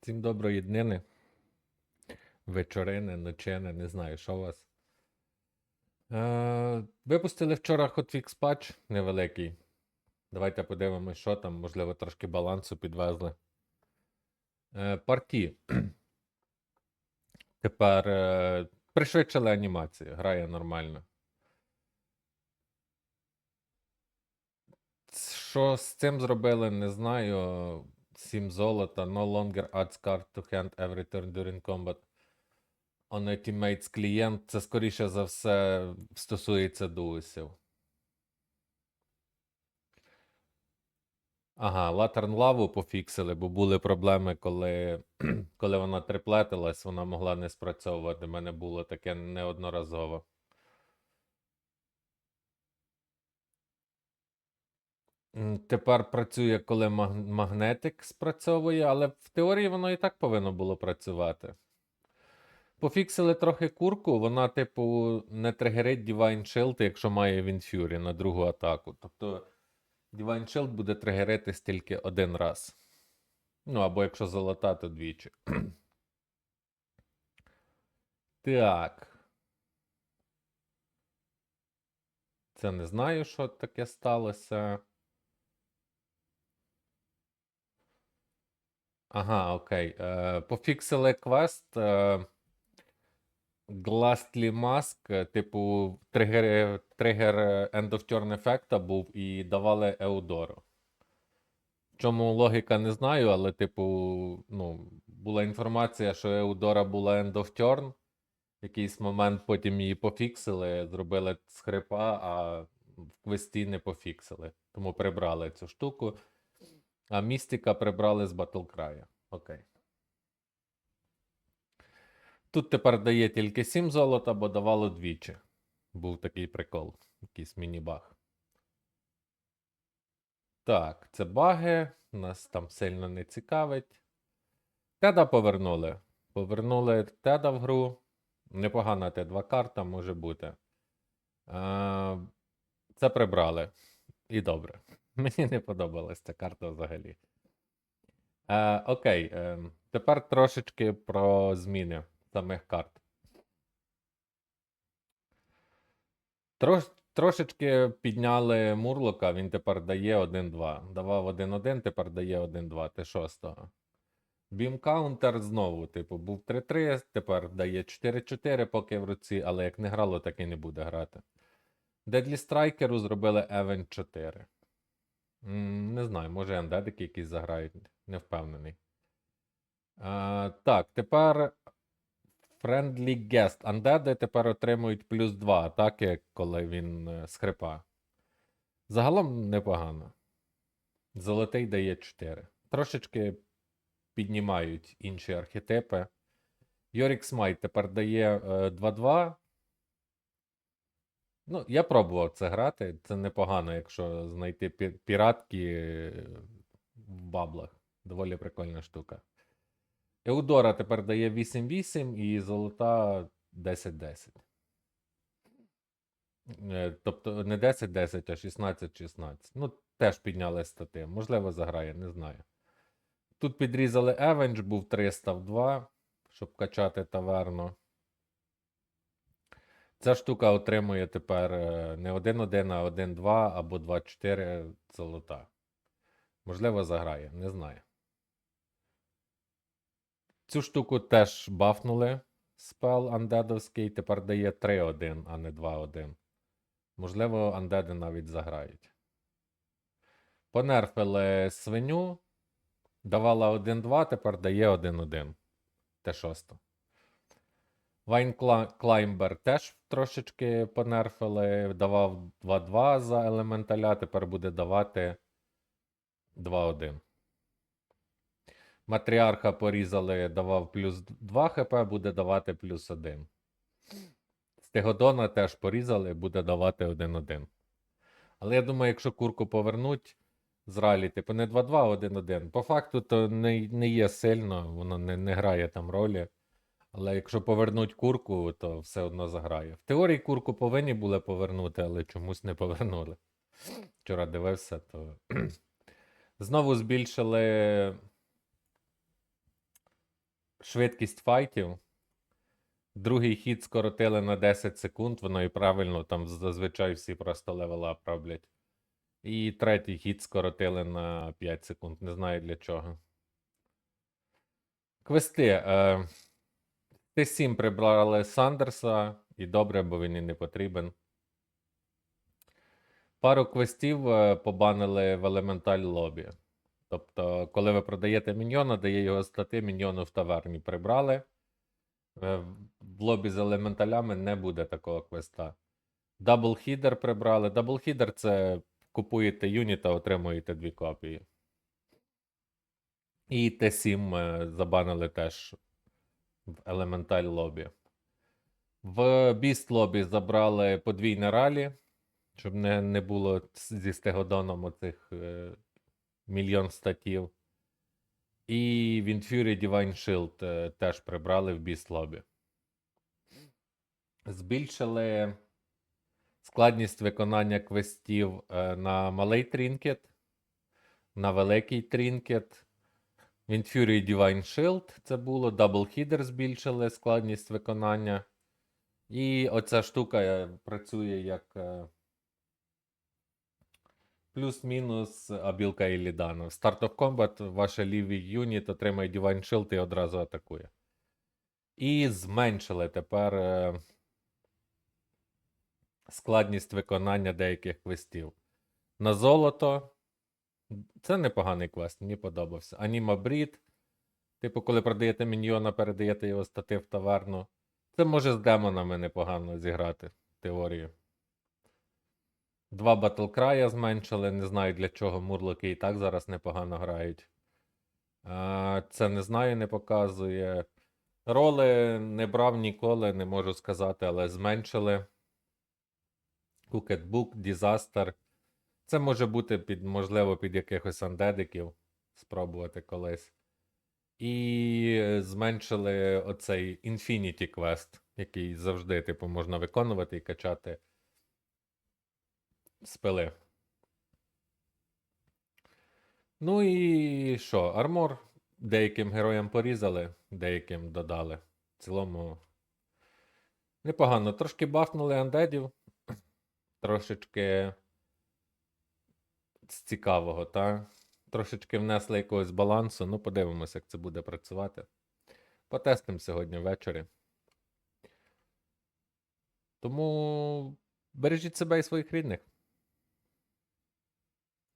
Всім доброї днини. Вечорини, ночини, не знаю, що у вас. Е, випустили вчора Hotfix патч невеликий. Давайте подивимось, що там. Можливо, трошки балансу підвезли. Е, парті. Тепер е, пришвидшили анімацію. Грає нормально. Що з цим зробили, не знаю. 7 золота. No longer adds card to hand every turn during combat. On a teammates клієнт. Це скоріше за все стосується дуусів. Ага, Латерн лаву пофіксили, бо були проблеми, коли, коли вона триплетилась, вона могла не спрацьовувати. У мене було таке неодноразово. Тепер працює, коли магнетик спрацьовує, але в теорії воно і так повинно було працювати. Пофіксили трохи курку, вона, типу, не тригерить Divine Shield, якщо має він Fury на другу атаку. Тобто Divine Shield буде тригеритись тільки один раз. Ну, або якщо золота, то двічі. Так. Це не знаю, що таке сталося. Ага, окей. Е, пофіксили квест. Е, Гластлі Маск, е, типу, тригер, тригер е, End of Turn ефекта був і давали Еудору. Чому логіка не знаю, але, типу, ну, була інформація, що Еудора була End of Turn. В якийсь момент потім її пофіксили, зробили скрипа, а в квесті не пофіксили. Тому прибрали цю штуку. А містика прибрали з Battlecry. Окей. Тут тепер дає тільки 7 золота, бо давало двічі. Був такий прикол, якийсь міні-баг. Так, це баги. Нас там сильно не цікавить. Теда повернули. Повернули Теда в гру. Непогана Т2 карта може бути. Е, Це прибрали. І добре. Мені не подобалась ця карта взагалі. Е, окей, е, тепер трошечки про зміни самих карт. Трош, трошечки підняли Мурлока, він тепер дає 1-2. Давав 1-1, тепер дає 1-2 Т6. Бім каунтер знову, типу, був 3-3, тепер дає 4-4, поки в руці, але як не грало, так і не буде грати. Дедлі Страйкеру зробили Евен 4. Не знаю, може андедики якісь заграють, не впевнений. А, так, тепер Friendly Guest. Андеди тепер отримують плюс 2 атаки, коли він е, скрипа. Загалом непогано. Золотий дає 4. Трошечки піднімають інші архетипи. Йорік Смайт тепер дає е, 2-2. Ну, я пробував це грати. Це непогано, якщо знайти пі- піратки е, в баблах. Доволі прикольна штука. Еудора тепер дає 8-8 і золота 10-10. Е, Тобто не 10-10, а 16-16. Ну, теж підняли стати. Можливо, заграє, не знаю. Тут підрізали Евендж, був 300 в 2, щоб качати таверну. Ця штука отримує тепер е, не 1-1, а 1-2 або 2-4 золота. Можливо, заграє, не знаю. Цю штуку теж бафнули. Спел андедовський тепер дає 3-1, а не 2-1. Можливо, андеди навіть заграють. Понерфили свиню. Давала 1-2, тепер дає 1-1. Т6. Вайн Клаймбер теж трошечки понерфили. Давав 2-2 за елементаля, тепер буде давати 2-1. Матріарха порізали, давав плюс 2 хп, буде давати плюс 1. Стегодона теж порізали, буде давати 1-1. Але я думаю, якщо курку повернуть з ралі, типу не 2-2, а 1-1. По факту, то не, не є сильно, воно не, не грає там ролі. Але якщо повернуть курку, то все одно заграє. В теорії курку повинні були повернути, але чомусь не повернули. Вчора дивився, то. Знову збільшили швидкість файтів. Другий хід скоротили на 10 секунд, воно і правильно, там зазвичай всі просто левелап роблять. І третій хід скоротили на 5 секунд. Не знаю для чого. Квести. Е, Т7 прибрали Сандерса, і добре, бо він і не потрібен. Пару квестів е, побанили в елементаль лобі. Тобто, коли ви продаєте міньйона, дає його стати, міньйону в таверні прибрали. Е, В лобі з елементалями не буде такого квеста. Даблхідер прибрали. Даблхідер це купуєте юніта, отримуєте дві копії. І Т7 е, забанили теж в елементаль лобі. В Біст лобі забрали подвійне ралі, щоб не, не було зі стегодоном оцих е, мільйон статів. І в Infury Divine Shield е, теж прибрали в Beast Lobby. Збільшили складність виконання квестів е, на малий трінкет, на великий трінкет. В Infury Divine Shield це було. Double Header збільшили складність виконання. І оця штука е, працює як е, плюс-мінус абілка Іллідана. В Start of Combat ваше лівий юніт отримає Divine Shield і одразу атакує. І зменшили тепер е, складність виконання деяких квестів. На золото. Це непоганий квест, мені подобався. Аніма Брід. Типу, коли продаєте міньйона, передаєте його стати в таверну. Це може з демонами непогано зіграти, в теорії. Два батлкрая зменшили, не знаю для чого. Мурлоки і так зараз непогано грають. Це не знаю, не показує. Роли не брав ніколи, не можу сказати, але зменшили. Cooked Disaster. Це може бути під, можливо, під якихось андедиків. Спробувати колись. І е, зменшили оцей Infinity Quest, який завжди, типу, можна виконувати і качати спили. Ну і що? Армор деяким героям порізали, деяким додали. В цілому непогано. Трошки бафнули андедів. Трошечки з цікавого, та? Трошечки внесли якогось балансу. Ну, подивимося, як це буде працювати. Потестимо сьогодні ввечері. Тому бережіть себе і своїх рідних.